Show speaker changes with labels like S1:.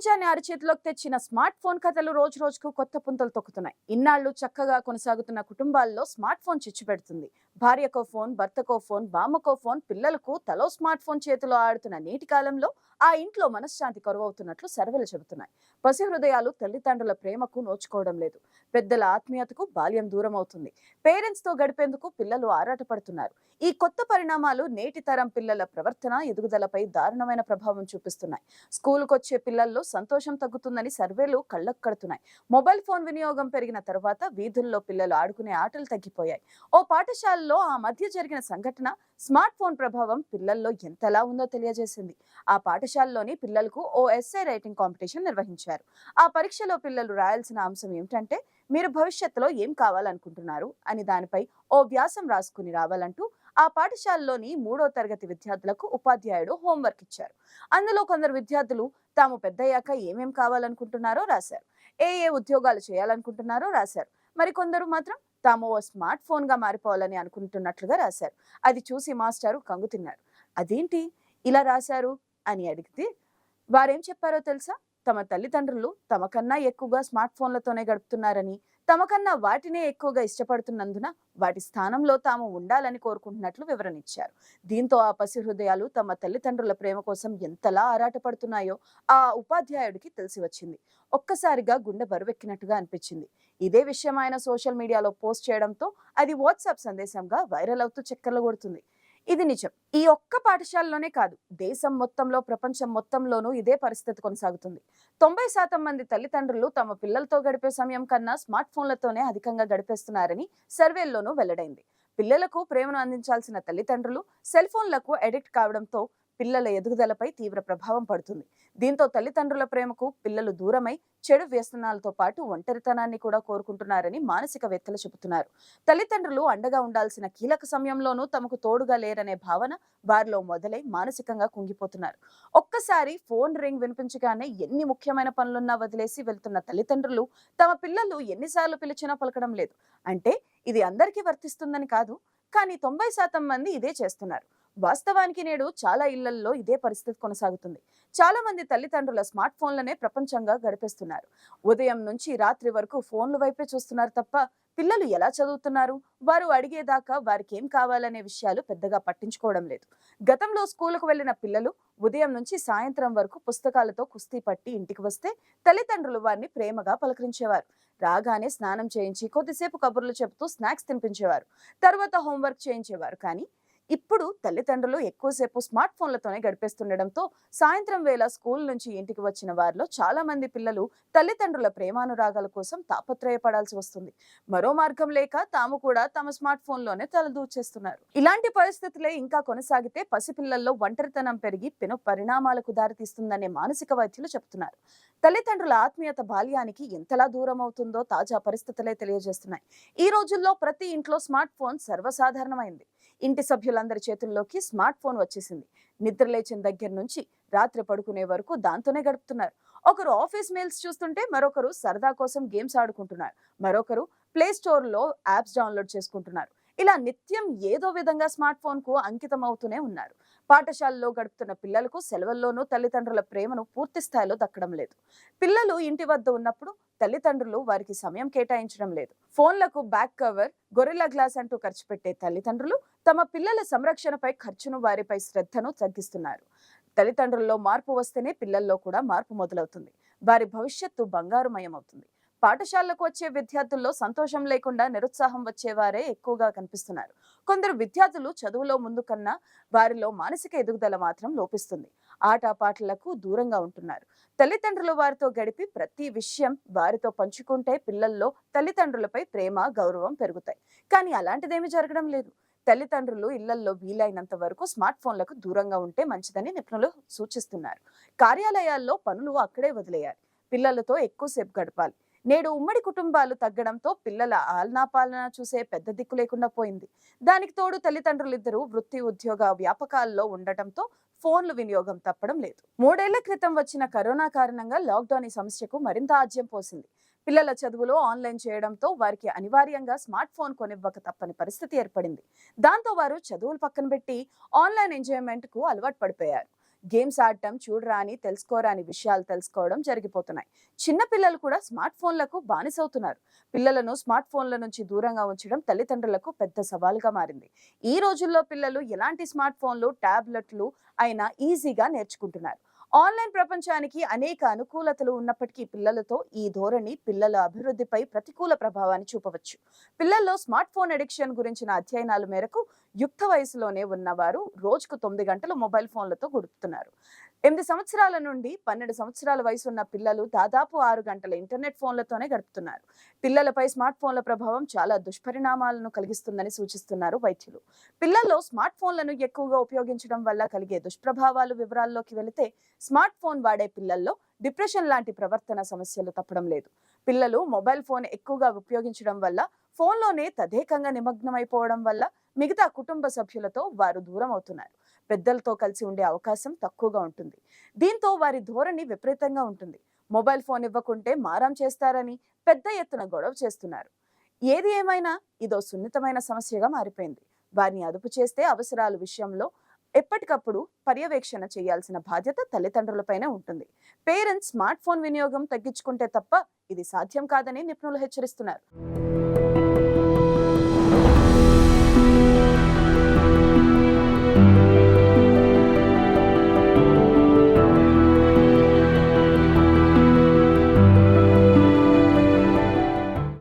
S1: ప్రపంచాన్ని అరచేతిలోకి తెచ్చిన smart phone కథలు రోజు రోజుకు కొత్త పుంతలు తొక్కుతున్నాయి. ఇన్నాళ్ళు చక్కగా కొనసాగుతున్న కుటుంబాల్లో స్మార్ట్ ఫోన్ చిచ్చు పెడుతుంది. భార్యకో ఫోన్ భర్తకో ఫోన్ బామ్మకో ఫోన్ పిల్లలకు తలో స్మార్ట్ ఫోన్ చేతిలో ఆడుతున్న నేటి కాలంలో ఆ ఇంట్లో మనశ్శాంతి కరువవుతున్నట్లు సర్వేలు చెబుతున్నాయి. పసి హృదయాలు తల్లిదండ్రుల ప్రేమకు నోచుకోవడం లేదు. పెద్దల ఆత్మీయతకు బాల్యం దూరం అవుతుంది పేరెంట్స్తో గడిపేందుకు పిల్లలు ఆరాటపడుతున్నారు. ఈ కొత్త పరిణామాలు నేటి తరం పిల్లల ప్రవర్తన ఎదుగుదలపై దారుణమైన ప్రభావం చూపిస్తున్నాయి. స్కూలుకు వచ్చే పిల్లల్లో సంతోషం తగ్గుతుందని సర్వేలు కళ్ళకు కడుతున్నాయి. మొబైల్ ఫోన్ వినియోగం పెరిగిన తర్వాత వీధుల్లో పిల్లలు ఆడుకునే ఆటలు తగ్గిపోయాయి. ఓ పాఠశాలలో ఆ మధ్య జరిగిన సంఘటన స్మార్ట్ ఫోన్ ప్రభావం పిల్లల్లో ఎంతలా ఉందో తెలియజేసింది. ఆ పాఠశాలలోని పిల్లలకు ఓ ఎస్ఐ రైటింగ్ కాంపిటీషన్ నిర్వహించారు. ఆ పరీక్షలో పిల్లలు రాయాల్సిన అంశం ఏమిటంటే మీరు భవిష్యత్తులో ఏం కావాలనుకుంటున్నారు అని దానిపై ఓ వ్యాసం రాసుకుని రావాలంటూ ఆ పాఠశాలలోని మూడో తరగతి విద్యార్థులకు ఉపాధ్యాయుడు హోంవర్క్ ఇచ్చారు. అందులో కొందరు విద్యార్థులు తాము పెద్దయ్యాక ఏమేం కావాలనుకుంటున్నారో రాశారు. ఏ ఏ ఉద్యోగాలు చేయాలనుకుంటున్నారో రాశారు. మరి కొందరు మాత్రం తాము ఓ స్మార్ట్ ఫోన్గా మారిపోవాలని అనుకుంటున్నట్లుగా రాశారు. అది చూసి మాస్టారు కంగుతిన్నారు. అదేంటి? ఇలా రాశారు? అని అడిగితే వారేం చెప్పారో తెలుసా? తమ తల్లిదండ్రులు తమకన్నా ఎక్కువగా స్మార్ట్ ఫోన్లతోనే గడుపుతున్నారని తమకన్నా వాటినే ఎక్కువగా ఇష్టపడుతున్నందున వాటి స్థానంలో తాము ఉండాలని కోరుకుంటున్నట్లు వివరణ ఇచ్చారు దీంతో ఆ పసి హృదయాలు తమ తల్లిదండ్రుల ప్రేమ కోసం ఎంతలా ఆరాటపడుతున్నాయో ఆ ఉపాధ్యాయుడికి తెలిసి వచ్చింది ఒక్కసారిగా గుండె బరువెక్కినట్టుగా అనిపించింది. ఇదే విషయం ఆయన సోషల్ మీడియాలో పోస్ట్ చేయడంతో అది వాట్సాప్ సందేశంగా వైరల్ అవుతూ చక్కర్లు కొడుతుంది. ఇది నిజం. ఈ ఒక్క పాఠశాలలోనే కాదు దేశం మొత్తంలో ప్రపంచం మొత్తంలోనూ ఇదే పరిస్థితి కొనసాగుతుంది. తొంభై శాతం మంది తల్లిదండ్రులు తమ పిల్లలతో గడిపే సమయం కన్నా స్మార్ట్ ఫోన్లతోనే అధికంగా గడిపేస్తున్నారని సర్వేల్లోనూ వెల్లడైంది. పిల్లలకు ప్రేమను అందించాల్సిన తల్లిదండ్రులు సెల్ ఫోన్లకు అడిక్ట్ కావడంతో పిల్లల ఎదుగుదలపై తీవ్ర ప్రభావం పడుతుంది. దీంతో తల్లిదండ్రుల ప్రేమకు పిల్లలు దూరమై చెడు వ్యసనాలతో పాటు ఒంటరితనాన్ని కూడా కోరుకుంటున్నారని మానసికవేత్తలు చెబుతున్నారు. తల్లిదండ్రులు అండగా ఉండాల్సిన కీలక సమయంలోనూ తమకు తోడుగా లేరనే భావన వారిలో మొదలై మానసికంగా కుంగిపోతున్నారు. ఒక్కసారి ఫోన్ రింగ్ వినిపించగానే ఎన్ని ముఖ్యమైన పనులున్నా వదిలేసి వెళ్తున్న తల్లిదండ్రులు తమ పిల్లలు ఎన్నిసార్లు పిలిచినా పలకడం లేదు. అంటే ఇది అందరికీ వర్తిస్తుందని కాదు కానీ తొంభై శాతం మంది ఇదే చేస్తున్నారు. వాస్తవానికి నేడు చాలా ఇళ్ళల్లో ఇదే పరిస్థితి కొనసాగుతుంది. చాలా మంది తల్లిదండ్రుల స్మార్ట్ ఫోన్లనే ప్రపంచంగా గడిపేస్తున్నారు. ఉదయం నుంచి రాత్రి వరకు ఫోన్ల వైపే చూస్తున్నారు తప్ప పిల్లలు ఎలా చదువుతున్నారు? వారు అడిగేదాకా వారికి ఏం కావాలనే విషయాలు పెద్దగా పట్టించుకోవడం లేదు. గతంలో స్కూలుకు వెళ్ళిన పిల్లలు ఉదయం నుంచి సాయంత్రం వరకు పుస్తకాలతో కుస్తీ పట్టి ఇంటికి వస్తే తల్లిదండ్రులు వారిని ప్రేమగా పలకరించేవారు. రాగానే స్నానం చేయించి కొద్దిసేపు కబుర్లు చెబుతూ స్నాక్స్ తినిపించేవారు. తర్వాత హోంవర్క్ చేయించేవారు కానీ ఇప్పుడు తల్లిదండ్రులు ఎక్కువసేపు స్మార్ట్ ఫోన్లతోనే గడిపేస్తుండడంతో సాయంత్రం వేళ స్కూల్ నుంచి ఇంటికి వచ్చిన వారిలో చాలా మంది పిల్లలు తల్లిదండ్రుల ప్రేమానురాగాల కోసం తాపత్రయపడాల్సి వస్తుంది. మరో మార్గం లేక తాము కూడా తమ స్మార్ట్ ఫోన్లోనే తలదూచేస్తున్నారు ఇలాంటి పరిస్థితులే ఇంకా కొనసాగితే పసిపిల్లల్లో ఒంటరితనం పెరిగి పెను పరిణామాలకు దారితీస్తుందనే మానసిక వైద్యులు చెబుతున్నారు. తల్లిదండ్రుల ఆత్మీయత బాల్యానికి ఎంతలా దూరం అవుతుందో తాజా పరిస్థితులే తెలియజేస్తున్నాయి. ఈ రోజుల్లో ప్రతి ఇంట్లో స్మార్ట్ ఫోన్ సర్వసాధారణమైంది. ఇంటి సభ్యుల ప్రజలందరి చేతుల్లోకి స్మార్ట్ ఫోన్ వచ్చేసింది. నిద్ర లేచిన దగ్గర నుంచి రాత్రి పడుకునే వరకు దాంతోనే గడుపుతున్నారు. ఒకరు ఆఫీస్ మెయిల్స్ చూస్తుంటే మరొకరు సరదా కోసం గేమ్స్ ఆడుకుంటున్నారు. మరొకరు ప్లే స్టోర్లో యాప్స్ డౌన్లోడ్ చేసుకుంటున్నారు. ఇలా నిత్యం ఏదో విధంగా స్మార్ట్ ఫోన్కు అంకితం అవుతూనే ఉన్నారు. పాఠశాలలో గడుపుతున్న పిల్లలకు సెలవుల్లోనూ తల్లిదండ్రుల ప్రేమను పూర్తి స్థాయిలో దక్కడం లేదు. పిల్లలు ఇంటి వద్ద ఉన్నప్పుడు తల్లిదండ్రులు వారికి సమయం కేటాయించడం లేదు. ఫోన్లకు బ్యాక్ కవర్ గొరిల్లా గ్లాస్ అంటూ ఖర్చు పెట్టే తల్లిదండ్రులు తమ పిల్లల సంరక్షణపై ఖర్చును వారిపై శ్రద్ధను తగ్గిస్తున్నారు. తల్లిదండ్రుల్లో మార్పు వస్తేనే పిల్లల్లో కూడా మార్పు మొదలవుతుంది. వారి భవిష్యత్తు బంగారుమయం అవుతుంది పాఠశాలకు వచ్చే విద్యార్థుల్లో సంతోషం లేకుండా నిరుత్సాహం వచ్చేవారే ఎక్కువగా కనిపిస్తున్నారు. కొందరు విద్యార్థులు చదువులో ముందు కన్నా వారిలో మానసిక ఎదుగుదల మాత్రం లోపిస్తుంది. ఆటపాటలకు దూరంగా ఉంటున్నారు. తల్లిదండ్రులు వారితో గడిపి ప్రతి విషయం వారితో పంచుకుంటే పిల్లల్లో తల్లిదండ్రులపై ప్రేమ గౌరవం పెరుగుతాయి. కానీ అలాంటిదేమీ జరగడం లేదు. తల్లిదండ్రులు ఇళ్ళల్లో వీలైనంత వరకు స్మార్ట్ ఫోన్లకు దూరంగా ఉంటే మంచిదని నిపుణులు సూచిస్తున్నారు. కార్యాలయాల్లో పనులు అక్కడే వదిలేయాలి. పిల్లలతో ఎక్కువసేపు గడపాలి. నేడు ఉమ్మడి కుటుంబాలు తగ్గడంతో పిల్లల ఆలనా పాలన చూసే పెద్ద దిక్కు లేకుండా పోయింది. దానికి తోడు తల్లిదండ్రులిద్దరూ వృత్తి ఉద్యోగ వ్యాపకాల్లో ఉండటంతో ఫోన్లు వినియోగం తప్పడం లేదు. మూడేళ్ళ క్రితం వచ్చిన కరోనా కారణంగా లాక్డౌన్ ఈ సమస్యకు మరింత ఆజ్యం పోసింది. పిల్లల చదువులో ఆన్లైన్ చేయడంతో వారికి అనివార్యంగా స్మార్ట్ ఫోన్ కొనివ్వక తప్పని పరిస్థితి ఏర్పడింది. దాంతో వారు చదువులు పక్కన పెట్టి ఆన్లైన్ ఎంజాయ్మెంట్కు అలవాటు పడిపోయారు. గేమ్స్ ఆడటం చూడరాని తెలుసుకోరాని విషయాలు తెలుసుకోవడం జరిగిపోతున్నాయి. చిన్న పిల్లలు కూడా స్మార్ట్ ఫోన్లకు బానిసవుతున్నారు. పిల్లలను స్మార్ట్ ఫోన్ల నుంచి దూరంగా ఉంచడం తల్లిదండ్రులకు పెద్ద సవాలుగా మారింది. ఈ రోజుల్లో పిల్లలు ఎలాంటి స్మార్ట్ ఫోన్లు టాబ్లెట్లు అయినా ఈజీగా నేర్చుకుంటున్నారు. ఆన్లైన్ ప్రపంచానికి అనేక అనుకూలతలు ఉన్నప్పటికీ పిల్లలతో ఈ ధోరణి పిల్లల అభివృద్ధిపై ప్రతికూల ప్రభావాన్ని చూపవచ్చు. పిల్లల్లో స్మార్ట్ ఫోన్ అడిక్షన్ గురించిన అధ్యయనాల మేరకు యుక్త వయసులోనే ఉన్నవారు రోజుకు తొమ్మిది గంటలు మొబైల్ ఫోన్లతో గడుపుతున్నారు. ఎనిమిది సంవత్సరాల నుండి పన్నెండు సంవత్సరాల వయసు ఉన్న పిల్లలు దాదాపు ఆరు గంటల ఇంటర్నెట్ ఫోన్లతోనే గడుపుతున్నారు. పిల్లలపై స్మార్ట్ ఫోన్ల ప్రభావం చాలా దుష్పరిణామాలను కలిగిస్తుందని సూచిస్తున్నారు వైద్యులు. పిల్లల్లో స్మార్ట్ ఫోన్లను ఎక్కువగా ఉపయోగించడం వల్ల కలిగే దుష్ప్రభావాలు వివరాల్లోకి వెళితే స్మార్ట్ ఫోన్ వాడే పిల్లల్లో డిప్రెషన్ లాంటి ప్రవర్తన సమస్యలు తప్పడం లేదు. పిల్లలు మొబైల్ ఫోన్ ఎక్కువగా ఉపయోగించడం వల్ల ఫోన్లోనే తదేకంగా నిమగ్నమైపోవడం వల్ల మిగతా కుటుంబ సభ్యులతో వారు దూరం అవుతున్నారు పెద్దలతో కలిసి ఉండే అవకాశం తక్కువగా ఉంటుంది. దీంతో వారి ధోరణి విపరీతంగా ఉంటుంది. మొబైల్ ఫోన్ ఇవ్వకుంటే మారం చేస్తారని పెద్ద ఎత్తున గొడవ చేస్తున్నారు. ఏది ఏమైనా ఇదో సున్నితమైన సమస్యగా మారిపోయింది. వారిని అదుపు చేస్తే అవసరాల విషయంలో ఎప్పటికప్పుడు పర్యవేక్షణ చేయాల్సిన బాధ్యత తల్లిదండ్రులపైనే ఉంటుంది. పేరెంట్స్ స్మార్ట్ ఫోన్ వినియోగం తగ్గించుకుంటే తప్ప ఇది సాధ్యం కాదని నిపుణులు హెచ్చరిస్తున్నారు.